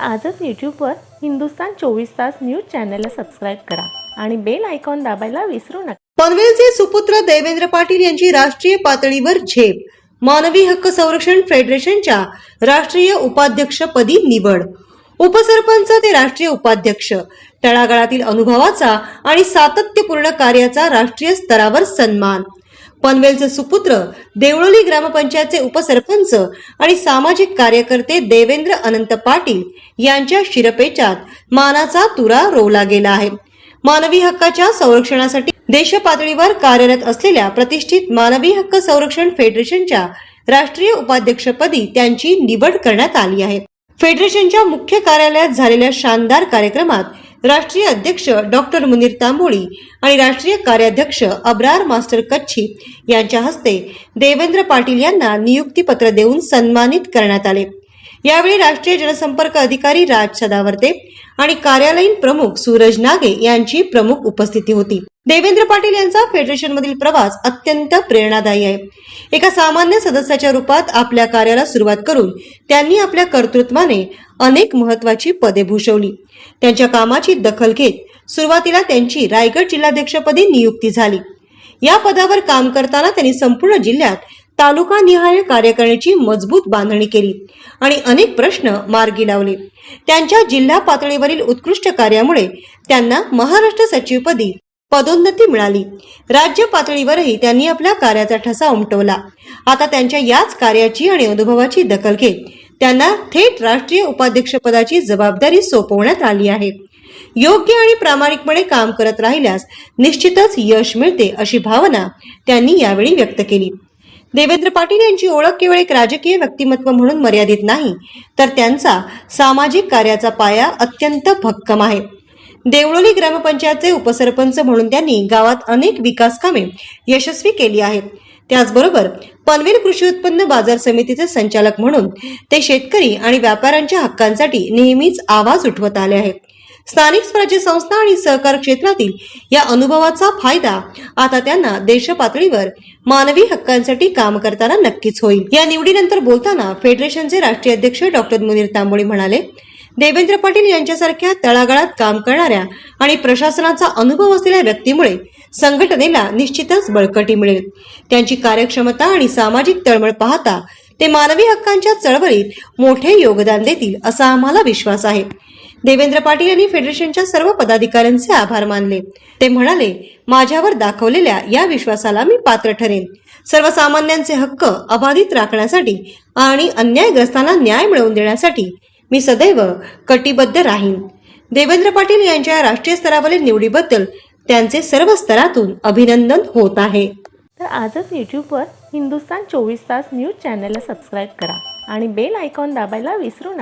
आजच यूट्यूबवर हिंदुस्तान चोवीस तास न्यूज चॅनलला सबस्क्राईब करा आणि बेल आयकॉन दाबायला विसरू नका. पनवेलचे सुपुत्र देवेंद्र पाटील यांची राष्ट्रीय पातळीवर झेप. मानवी हक्क संरक्षण फेडरेशनच्या राष्ट्रीय उपाध्यक्षपदी निवड. उपसरपंच ते राष्ट्रीय उपाध्यक्ष. तळागाळातील अनुभवाचा आणि सातत्यपूर्ण कार्याचा राष्ट्रीय स्तरावर सन्मान. पनवेलचे सुपुत्र देवळोली ग्रामपंचायतचे उपसरपंच आणि सामाजिक कार्यकर्ते देवेंद्र अनंत पाटील यांच्या शिरपेचात मानाचा तुरा रोवला गेला आहे. मानवी हक्काच्या संरक्षणासाठी देशपातळीवर कार्यरत असलेल्या प्रतिष्ठित मानवी हक्क संरक्षण फेडरेशनच्या राष्ट्रीय उपाध्यक्षपदी त्यांची निवड करण्यात आली आहे. फेडरेशनच्या मुख्य कार्यालयात झालेल्या शानदार कार्यक्रमात राष्ट्रीय अध्यक्ष डॉक्टर मुनीर तांबोळी आणि राष्ट्रीय कार्याध्यक्ष अब्रार मास्टर कच्छी यांच्या हस्ते देवेंद्र पाटील यांना नियुक्तीपत्र देऊन सन्मानित करण्यात आले. यावेळी राष्ट्रीय जनसंपर्क अधिकारी राज सदावर्ते आणि कार्यालयीन प्रमुख सूरज नागे यांची प्रमुख उपस्थिती होती. देवेंद्र पाटील यांचा फेडरेशनमधील प्रवास अत्यंत प्रेरणादायी आहे. एका सामान्य सदस्याच्या रूपात आपल्या कार्याला सुरुवात करून त्यांनी आपल्या कर्तृत्वाने अनेक महत्वाची पदे भूषवली. त्यांच्या कामाची दखल घेत सुरुवातीला त्यांची रायगड जिल्हाध्यक्षपदी नियुक्ती झाली. या पदावर काम करताना त्यांनी संपूर्ण जिल्ह्यात तालुका निहाय कार्य करण्याची मजबूत बांधणी केली आणि अनेक प्रश्न मार्गी लावले. त्यांच्या जिल्हा पातळीवरील उत्कृष्ट कार्यामुळे त्यांना महाराष्ट्र सचिवपदी पदोन्नती मिळाली. राज्य पातळीवरही त्यांनी आपल्या कार्याचा ठसा उमटवला. आता त्यांच्या याच कार्याची आणि अनुभवाची दखल घेत त्यांना थेट राष्ट्रीय उपाध्यक्षपदाची जबाबदारी सोपवण्यात आली आहे. योग्य आणि प्रामाणिकपणे काम करत राहिल्यास निश्चितच यश मिळते अशी भावना त्यांनी यावेळी व्यक्त केली. देवेंद्र पाटील यांची ओळख केवळ एक राजकीय व्यक्तिमत्व म्हणून मर्यादित नाही तर त्यांचा सामाजिक कार्याचा पाया अत्यंत भक्कम आहे. देवळोली ग्रामपंचायतचे उपसरपंच म्हणून त्यांनी गावात अनेक विकास कामे यशस्वी केली आहेत. त्याचबरोबर पनवेल कृषी उत्पन्न बाजार समितीचे संचालक म्हणून ते शेतकरी आणि व्यापाऱ्यांच्या हक्कांसाठी नेहमीच आवाज उठवत आले आहेत. स्थानिक स्वराज्य संस्था आणि सहकार क्षेत्रातील या अनुभवाचा फायदा आता त्यांना देशपातळीवर मानवी हक्कांसाठी काम करताना नक्कीच होईल. या निवडीनंतर बोलताना फेडरेशनचे राष्ट्रीय अध्यक्ष डॉक्टर मुनीर तांबोळी म्हणाले देवेंद्र पाटील यांच्यासारख्या तळागाळात काम करणाऱ्या आणि प्रशासनाचा अनुभव असलेल्या व्यक्तीमुळे संघटनेला निश्चितच बळकटी मिळेल. त्यांची कार्यक्षमता आणि सामाजिक तळमळ पाहता ते मानवी हक्कांच्या चळवळीत मोठे योगदान देतील असा आम्हाला विश्वास आहे. देवेंद्र पाटील यांनी फेडरेशनच्या सर्व पदाधिकाऱ्यांचे आभार मानले. ते म्हणाले माझ्यावर दाखवलेल्या या विश्वासाला मी पात्र ठरेन. सर्वसामान्यांचे हक्क अबाधित राखण्यासाठी आणि अन्यायग्रस्तांना न्याय मिळवून देण्यासाठी मी सदैव कटिबद्ध राहीन. देवेंद्र पाटील यांच्या राष्ट्रीय स्तरावरील निवडीबद्दल त्यांचे सर्व स्तरातून अभिनंदन होत आहे. तर आजच यूट्यूबवर हिंदुस्तान चोवीस तास न्यूज चॅनलला सबस्क्राईब करा आणि बेल आयकॉन दाबायला विसरू नका.